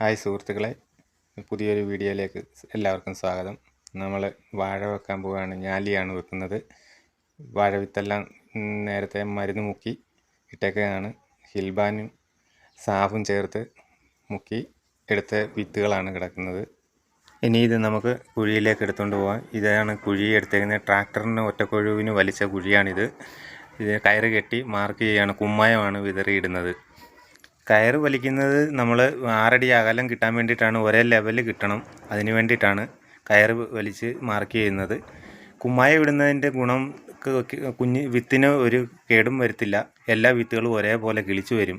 Hi സുഹൃത്തുക്കളെ. പുതിയൊരു വീഡിയോയിലേക്ക് എല്ലാവർക്കും സ്വാഗതം. നമ്മൾ വാഴ വെക്കാൻ പോവുകയാണ്. ഞാലിയാണ് വെക്കുന്നത്. വാഴ വിത്തെല്ലാം ഉം, നേരത്തെ മരുന്ന് മുക്കി ഇട്ടേക്കുകയാണ് ഹിൽബാനും സാഫും ചേർത്ത് മുക്കി എടുത്ത വിത്തുകളാണ് കിടക്കുന്നത്. ഇനി ഇത് നമുക്ക് കുഴിയിലേക്ക് എടുത്തുകൊണ്ട് പോകാം ഇതാണ് കുഴി എടുത്തേക്കുന്നത്. ട്രാക്ടറിന് ഒറ്റക്കൊഴുവിന് വലിച്ച കുഴിയാണിത്. ഇത് കയറ് കെട്ടി മാർക്ക് ചെയ്യാണ്. കുമ്മായമാണ് വിതറിയിടുന്നത്. കയറ് വലിക്കുന്നത് നമ്മൾ ആറടി അകലം കിട്ടാൻ വേണ്ടിയിട്ടാണ് ഒരേ ലെവൽ കിട്ടണം. അതിന് വേണ്ടിയിട്ടാണ് കയർ വലിച്ച് മാർക്ക് ചെയ്യുന്നത്. കുമ്മായ ഇടുന്നതിന്റെ ഗുണം കുഞ്ഞ് വിത്തിന് ഒരു കേടും വരുത്തില്ല. എല്ലാ വിത്തുകളും ഒരേപോലെ കിളിച്ചു വരും.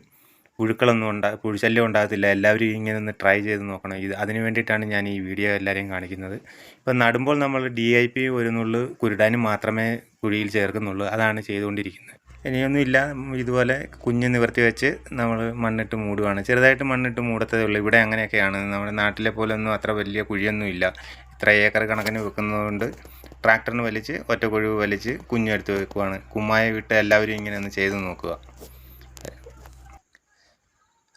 പുഴുക്കളൊന്നും ഉണ്ടാ പുഴുശല്യം ഉണ്ടാകത്തില്ല. എല്ലാവരും ഇങ്ങനെ ഒന്ന് ട്രൈ ചെയ്ത് നോക്കണം. ഇത് അതിന് വേണ്ടിയിട്ടാണ് ഞാൻ ഈ വീഡിയോ എല്ലാവരെയും കാണിക്കുന്നത്. ഇപ്പം നടുമ്പോൾ നമ്മൾ ഡി ഐ പി ഒരു നുള്ളു കുരുടാനും മാത്രമേ കുഴിയിൽ ചേർക്കുന്നുള്ളൂ. അതാണ് ചെയ്തുകൊണ്ടിരിക്കുന്നത്. ഇനിയൊന്നും ഇല്ല ഇതുപോലെ കുഞ്ഞ് നിവർത്തി വെച്ച് നമ്മൾ മണ്ണിട്ട് മൂടുകയാണ് ചെറുതായിട്ട് മണ്ണിട്ട് മൂടത്തതേ ഉള്ളൂ. ഇവിടെ അങ്ങനെയൊക്കെയാണ്. നമ്മുടെ നാട്ടിലെ പോലെ ഒന്നും അത്ര വലിയ കുഴിയൊന്നും ഇല്ല ഇത്ര ഏക്കർ കണക്കിന് വെക്കുന്നതുകൊണ്ട് ട്രാക്ടറിന് വലിച്ച് ഒറ്റ കൊഴിവ് വലിച്ച് കുഞ്ഞെടുത്ത് വെക്കുവാണ്. കുമ്മായ വിട്ട് എല്ലാവരും ഇങ്ങനെ ഒന്ന് ചെയ്ത് നോക്കുക.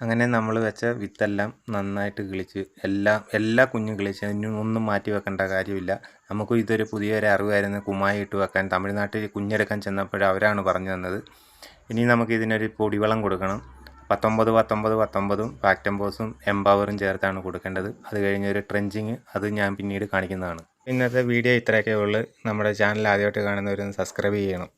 അങ്ങനെ നമ്മൾ വെച്ച വിത്തെല്ലാം നന്നായിട്ട് കിളിച്ച് എല്ലാം എല്ലാ കുഞ്ഞും കിളിച്ച് അതിനും ഒന്നും മാറ്റി വെക്കേണ്ട കാര്യമില്ല. നമുക്ക് ഇതൊരു പുതിയൊരു അറിവായിരുന്നു. കുമ്മായി ഇട്ട് വെക്കാൻ തമിഴ്നാട്ടിൽ കുഞ്ഞെടുക്കാൻ ചെന്നപ്പോൾ അവരാണ് പറഞ്ഞു തന്നത്. ഇനി നമുക്ക് ഇതിനൊരു പൊടിവളം കൊടുക്കണം. പത്തൊമ്പത് പത്തൊമ്പത് പത്തൊമ്പതും പാക്ടംബോസും എംപവറും ചേർത്താണ് കൊടുക്കേണ്ടത്. അത് കഴിഞ്ഞൊരു ട്രെഞ്ചിങ് അത് ഞാൻ പിന്നീട് കാണിക്കുന്നതാണ്. ഇന്നത്തെ വീഡിയോ ഇത്രയൊക്കെ ഉള്ളൂ. നമ്മുടെ ചാനൽ ആദ്യമായിട്ട് കാണുന്നവരൊന്ന് സബ്സ്ക്രൈബ് ചെയ്യണം.